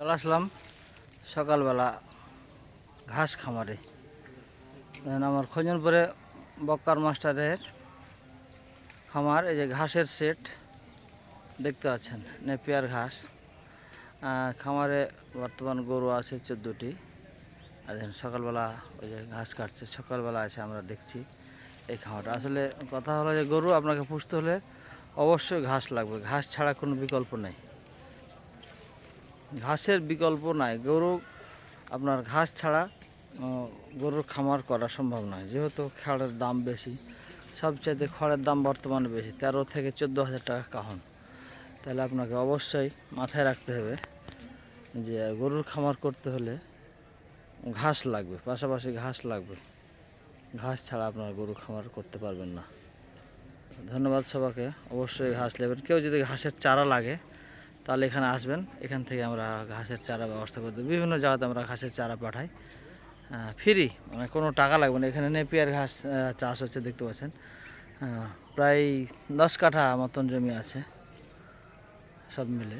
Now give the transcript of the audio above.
চলে আসলাম সকালবেলা ঘাস খামারে। আমার খোঁজনপুরে বক্কার মাস্টারের খামার, এই যে ঘাসের সেট দেখতে পাচ্ছেন, নেপিয়ার ঘাস। খামারে বর্তমান গরু আছে চোদ্দোটি। আর সকালবেলা ওই যে ঘাস কাটছে, সকালবেলা এসে আমরা দেখছি এই খামারটা। আসলে কথা হলো যে গরু আপনাকে পুষতে হলে অবশ্যই ঘাস লাগবে। ঘাস ছাড়া কোনো বিকল্প নেই। ঘাসের বিকল্প নাই। গরু আপনার ঘাস ছাড়া গরুর খামার করা সম্ভব নয়। যেহেতু খড়ের দাম বেশি সবচেয়ে খড়ের দাম বর্তমানে বেশি, তেরো থেকে চোদ্দ হাজার টাকা কাহন। তাহলে আপনাকে অবশ্যই মাথায় রাখতে হবে যে গরুর খামার করতে হলে ঘাস লাগবে, পাশাপাশি ঘাস লাগবে। ঘাস ছাড়া আপনার গরু খামার করতে পারবেন না। ধন্যবাদ সবাইকে। অবশ্যই ঘাস নেবেন। কেউ যদি ঘাসের চারা লাগে তাহলে এখানে আসবেন। এখান থেকে আমরা ঘাসের চারা ব্যবস্থা করে দেবো। বিভিন্ন জায়গাতে আমরা ঘাসের চারা পাঠাই। ফ্রি মানে কোনো টাকা লাগবে না। এখানে নেপিয়ার ঘাস চাষ হচ্ছে, দেখতে পাচ্ছেন। প্রায় দশ কাঠা মতন জমি আছে। সব মিলে।